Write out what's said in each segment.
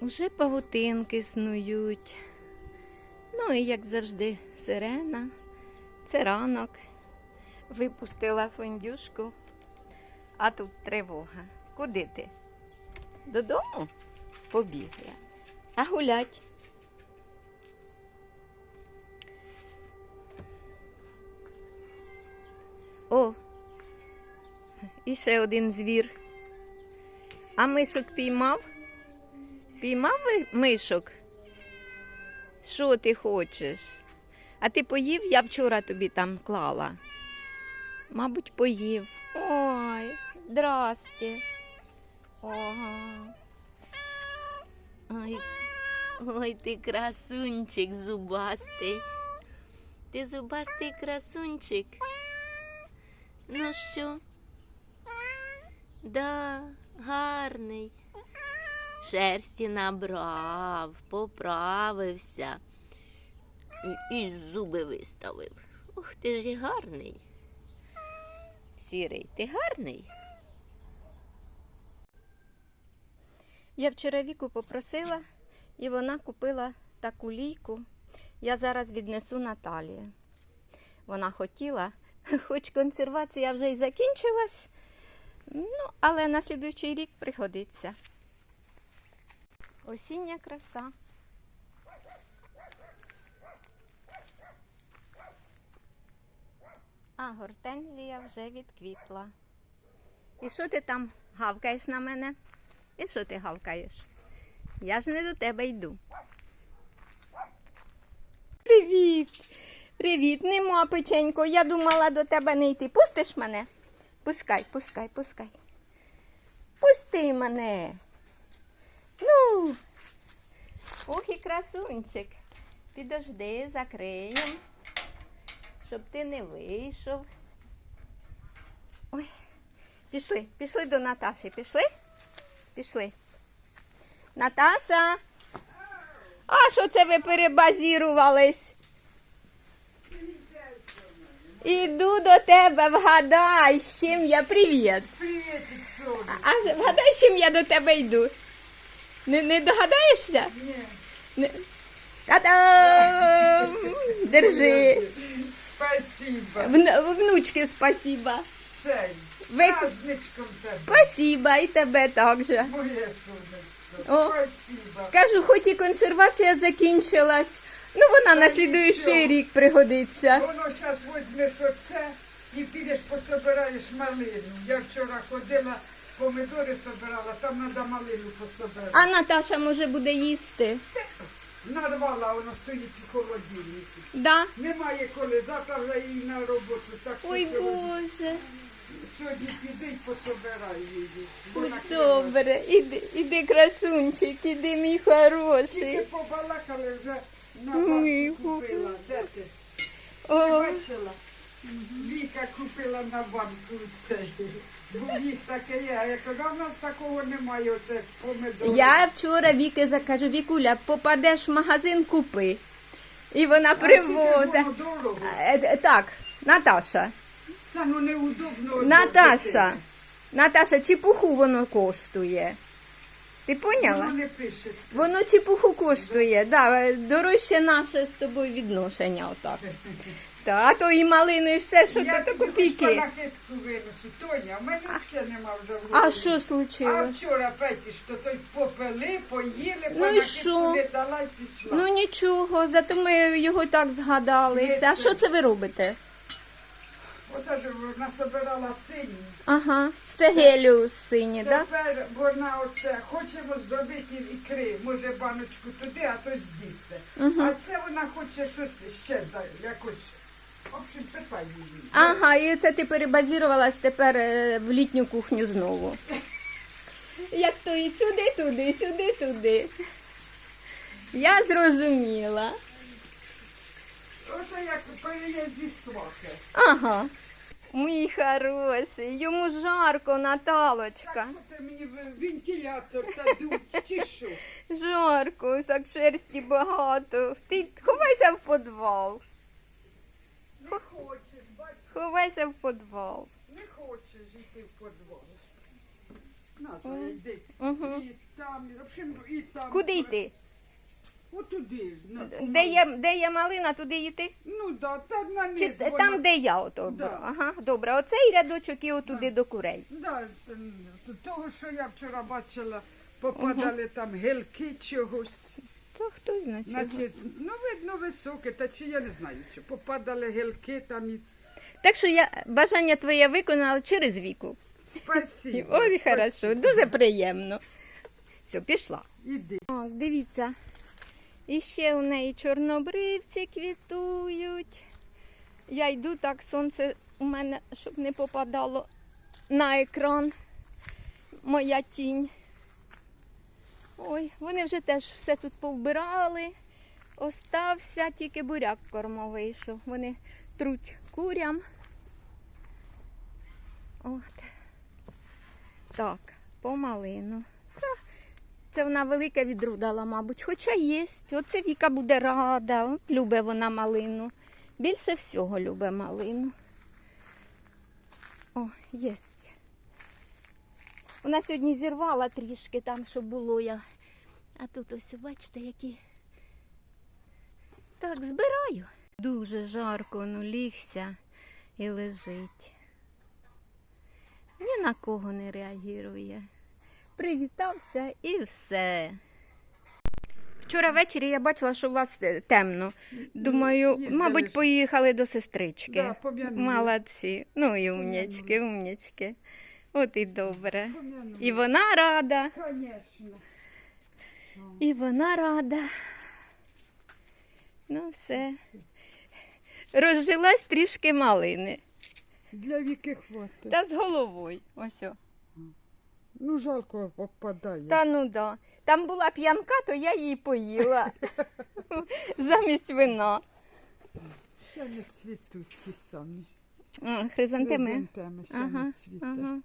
Уже павутинки снують. Ну і як завжди, сирена. Це ранок. Випустила фондюшку, а тут тривога. Куди ти? Додому? Побігла. А гулять. О, і ще один звір. А мишок піймав? Піймав мишок? Що ти хочеш? А ти поїв? Я вчора тобі там клала. Мабуть, поїв. Ой, здрасте. Ага. Ой, ой, ти красунчик зубастий. Ти зубастий красунчик. Ну що? Да, гарний. Шерсті набрав, поправився і, зуби виставив. Ух, ти ж і гарний. Сірий, ти гарний? Я вчора віку попросила, і вона купила таку лійку. Я зараз віднесу Наталії. Вона хотіла, хоч консервація вже й закінчилась, ну, але на слідуючий рік пригодиться. Осіння краса. А гортензія вже відквітла. І що ти там гавкаєш на мене? І що ти гавкаєш? Я ж не до тебе йду. Привіт! Привіт, нема печенько. Я думала до тебе не йти. Пустиш мене? Пускай, пускай, пускай. Пусти мене. Ну, ох і красунчик. Підожди, закриємо, щоб ти не вийшов. Ой, пішли, пішли до Наташі. Пішли? Пішли. Наташа. А що це ви перебазірувались? Іду до тебе, вгадай, з чим я. Привіт. Приветик, Соня. А вгадай, з чим я до тебе йду? Не, не догадаєшся? Не... Та-дам! Держи. спасибо. Вн- внучки, спасіба. Цей, Ви- праздничком тебе. Спасіба, і тебе також. Моє сонечко. О. Спасибо. Кажу, хоч і консервація закінчилась, ну вона на слідуючий рік пригодиться. Воно зараз візьмеш оце і підеш пособираєш малину. Я вчора ходила, помидори собирала, там треба малину пособирати. А Наташа може буде їсти. Нарвала, воно стоїть у холодильнику. Да? Немає коли, завтра вже її на роботу. Так що Ой сьогодні- Боже. Сьогодні піди й пособирай її. Ой. Добре, іди, іди, красунчик, іди, мій Тільки хороший. побалакали вже на Ой, купила. Де ти? Ти О, бачила? Віка купила на банку цей. Бо їх таке є. А я кажу, а в нас такого немає, оце помидори. я вчора Віки закажу, Вікуля, попадеш в магазин, купи. І вона привозить. воно дорого? Е, е, Так, Наташа. Та ну неудобно. Наташа. Наташа, чепуху воно коштує. Ти поняла? Воно не пишеться. Воно чепуху коштує, да, дорожче наше з тобою відношення отак. Та, то і малини, і все, що Я то тобі хоч копійки. палакитку винесу. Тоня, а в мене взагалі нема вже в А голові. що А случилось? вчора Петі, що той попили, поїли, Ну і палакитку що? не дала й пішла. Ну нічого, зато ми його так згадали. і все. А що це ви робите? Оце ж вона собирала сині. Ага, це геліус синій, так? Да? Тепер вона оце, хочемо зробити ікри, може баночку туди, а то з'їсти. А це вона хоче щось ще за якось. В общем. Ага, і це ти перебазірувалась тепер е, в літню кухню знову. Як то і сюди, туди, сюди, туди. Я зрозуміла. Оце як переїзді свахи. Ага. Мій хороший, йому жарко, Наталочка. Так, що ти мені в- вентилятор та дуть, чи що? Жарко, так шерсті багато. Ти ховайся в підвал. Ховайся в підвал. не хочеш йти в подвал. Назва, йди. Мгм. І там, і, в общем, і там. Куди йти? Отуди. на- Де є, де є малина, туди йти? Ну да, та на низ. воно- там, де я ото? Да. Ага, добре. Оцей рядочок і отуди до курей. Да, т- т- того, що я вчора бачила, попадали там гелки чогось. То хто знає чого. Значить, ну видно високе, та чи я не знаю, що попадали гелки там і Так що я бажання твоє виконала через віку. спасибо. Ой, спасибо. хорошо, дуже приємно. Все, пішла. Іди. О, дивіться. І ще у неї чорнобривці квітують. Я йду так, сонце у мене, щоб не попадало на екран. Моя тінь. Ой, вони вже теж все тут повбирали. Остався тільки буряк кормовий вийшов. Вони труть курям. От. Так, по малину. Це вона велике відру дала, мабуть. Хоча є. Оце Віка буде рада. От любить вона малину. Більше всього любить малину. О, є. Вона сьогодні зірвала трішки там, що було я. А тут ось, бачите, які. Так, збираю. Дуже жарко, ну лігся і лежить. Ні на кого не реагує привітався і все. Вчора ввечері я бачила, що у вас е, темно. Думаю, їздили мабуть, поїхали до сестрички. Да. Молодці. Ну і умнячки, умнячки. От і добре. Пом'янули. І вона рада, Конечно. і вона рада. Ну, все. Розжилась трішки малини. Для віки хватить. Та з головою. Ось. о. Ну, жалко попадає. Та ну да. Там була п'янка, то я її поїла. Замість вина. Ще не цвітуть ті самі. А, Хризантеми. Хризантеми ще Ага, не цвіте. ага.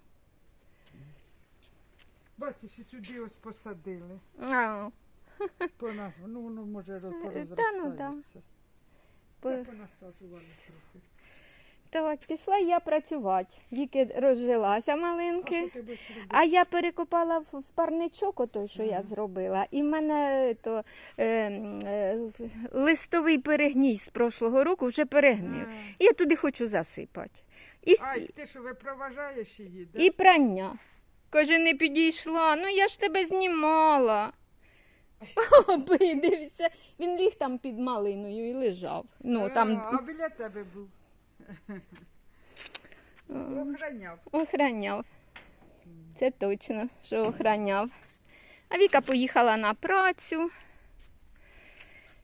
Бачиш, і сюди ось посадили. А, По нас, ну воно може роз- Та ну порозростається. Трохи. Так, пішла я працювати. Віки розжилася малинки. А я перекопала в парничок, отой, що я зробила, і в мене то, е, е, листовий перегній з прошлого року вже перегнив. І я туди хочу засипати. І, Ай, ти що випроважаєш її, да? і прання. Каже, не підійшла. Ну я ж тебе знімала. Обидився. Він ліг там під малиною і лежав. Ну, А, там а біля тебе був. Охраняв. охраняв. Це точно, що охраняв. А Віка поїхала на працю.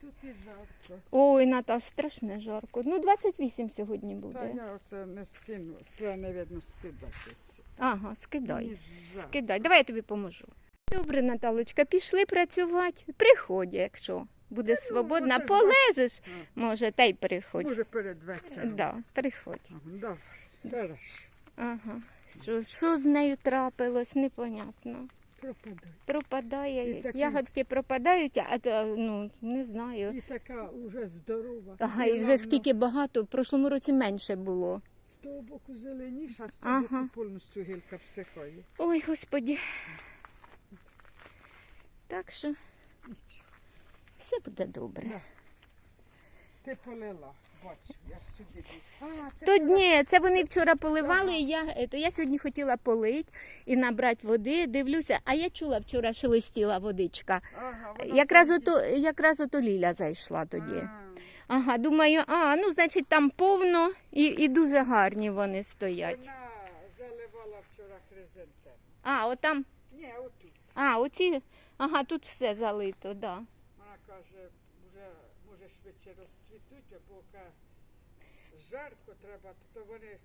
Тут і жарко. Ой, Наташ, страшне жарко. Ну, 28 сьогодні Та буде. я оце не скину. Це не видно скидати. Ага, скидай. Мені жарко. Скидай, давай я тобі поможу. Добре, Наталочка, пішли працювати. Приходь, якщо буде свободна, оце ж полежиш, може, та й приходь. Може перед вечором. Да, приходь. Ага, Добре. Ага. Що, що з нею трапилось, непонятно. Пропадай. Пропадає, І такий- ягодки пропадають, а то, ну, не знаю. І така уже здорова. Ага, і вже скільки багато, в прошлому році менше було. З того боку зеленіша, а з цього Ага. боку повністю гілка всихає. Ой, господі. Так що все буде добре. Да. Ти полила. Бачу, я ж сюди. А, це То ти- ні, це вони вчора поливали, і я, е, то я сьогодні хотіла полить і набрати води. Дивлюся, а я чула вчора шелестіла водичка. Ага, Якраз сидить. ото, якраз ото Ліля зайшла тоді. А, Ага, думаю, а, ну, значить, там повно і, і дуже гарні вони стоять. Вона заливала вчора хризантем. А, отам, Ні, отут. а, оці, ага, тут все залито, да. Вона каже, вже може швидше розцвітуть, бо каже, жарко треба, то вони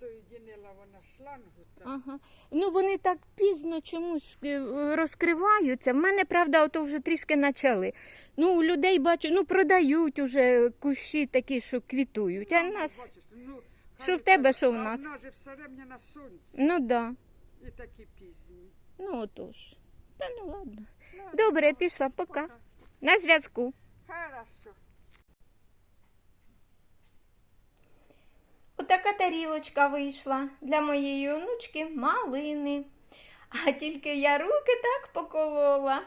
соєдинила вона шлангу. Та, Ага. Ну вони так пізно чомусь е, розкриваються. В мене, правда, ото вже трішки почали. Ну, у людей бачу, ну продають уже кущі такі, що квітують. А Ну, нас, бачиш, ну, Що хай в тебе, так, що в а нас? В нас же все время на сонці ну да. і такі пізні. Ну отож. Та ну ладно. Ну, Добре, я пішла, пока. пока. На зв'язку. Хорошо. Отака тарілочка вийшла для моєї онучки малини. А тільки я руки так поколола.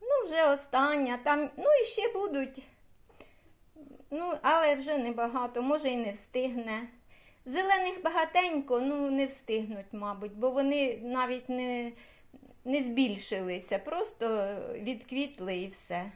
Ну, вже остання. Там, ну і ще будуть. Ну, але вже небагато, може і не встигне. Зелених багатенько, ну не встигнуть, мабуть, бо вони навіть не, не збільшилися, просто відквітли і все.